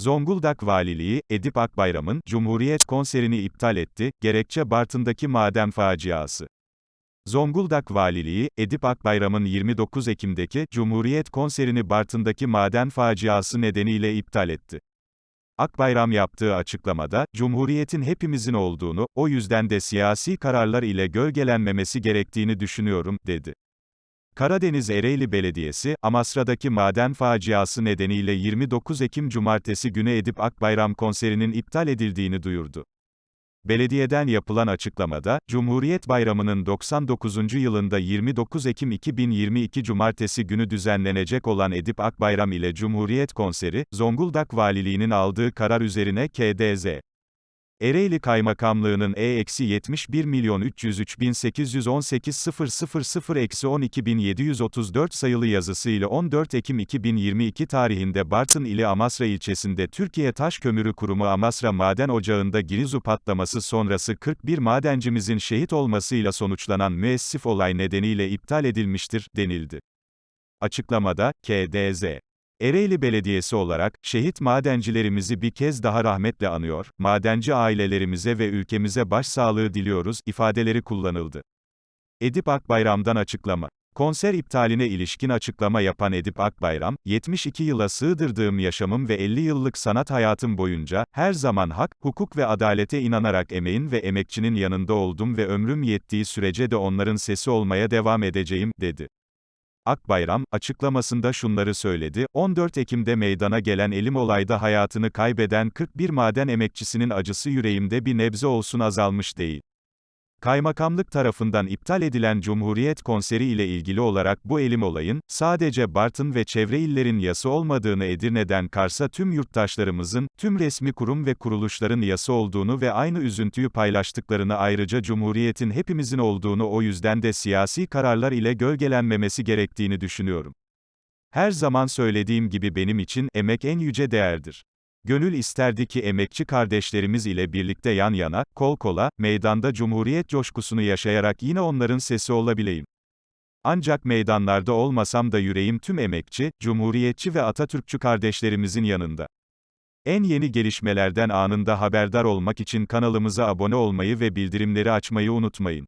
Zonguldak Valiliği, Edip Akbayram'ın Cumhuriyet konserini iptal etti, gerekçe Bartın'daki maden faciası. Zonguldak Valiliği, Edip Akbayram'ın 29 Ekim'deki Cumhuriyet konserini Bartın'daki maden faciası nedeniyle iptal etti. Akbayram yaptığı açıklamada, Cumhuriyetin hepimizin olduğunu, o yüzden de siyasi kararlar ile gölgelenmemesi gerektiğini düşünüyorum, dedi. Karadeniz Ereğli Belediyesi, Amasra'daki maden faciası nedeniyle 29 Ekim Cumartesi günü Edip Akbayram konserinin iptal edildiğini duyurdu. Belediyeden yapılan açıklamada, Cumhuriyet Bayramı'nın 99. yılında 29 Ekim 2022 Cumartesi günü düzenlenecek olan Edip Akbayram ile Cumhuriyet konseri, Zonguldak Valiliği'nin aldığı karar üzerine KDZ. Ereğli Kaymakamlığı'nın E-71 milyon 303 bin 818 000 12 bin 734 sayılı yazısıyla 14 Ekim 2022 tarihinde Bartın ili Amasra ilçesinde Türkiye Taş Kömürü Kurumu Amasra Maden Ocağı'nda girizu patlaması sonrası 41 madencimizin şehit olmasıyla sonuçlanan müessif olay nedeniyle iptal edilmiştir, denildi. Açıklamada, KDZ. Ereğli Belediyesi olarak, şehit madencilerimizi bir kez daha rahmetle anıyor, madenci ailelerimize ve ülkemize başsağlığı diliyoruz, ifadeleri kullanıldı. Edip Akbayram'dan açıklama. Konser iptaline ilişkin açıklama yapan Edip Akbayram, 72 yıla sığdırdığım yaşamım ve 50 yıllık sanat hayatım boyunca, her zaman hak, hukuk ve adalete inanarak emeğin ve emekçinin yanında oldum ve ömrüm yettiği sürece de onların sesi olmaya devam edeceğim, dedi. Akbayram, açıklamasında şunları söyledi, 14 Ekim'de meydana gelen elim olayda hayatını kaybeden 41 maden emekçisinin acısı yüreğimde bir nebze olsun azalmış değil. Kaymakamlık tarafından iptal edilen Cumhuriyet konseri ile ilgili olarak bu elim olayın, sadece Bartın ve çevre illerin yası olmadığını Edirne'den Kars'a tüm yurttaşlarımızın, tüm resmi kurum ve kuruluşların yası olduğunu ve aynı üzüntüyü paylaştıklarını ayrıca Cumhuriyet'in hepimizin olduğunu o yüzden de siyasi kararlar ile gölgelenmemesi gerektiğini düşünüyorum. Her zaman söylediğim gibi benim için, emek en yüce değerdir. Gönül isterdi ki emekçi kardeşlerimiz ile birlikte yan yana, kol kola, meydanda cumhuriyet coşkusunu yaşayarak yine onların sesi olabileyim. Ancak meydanlarda olmasam da yüreğim tüm emekçi, cumhuriyetçi ve Atatürkçü kardeşlerimizin yanında. En yeni gelişmelerden anında haberdar olmak için kanalımıza abone olmayı ve bildirimleri açmayı unutmayın.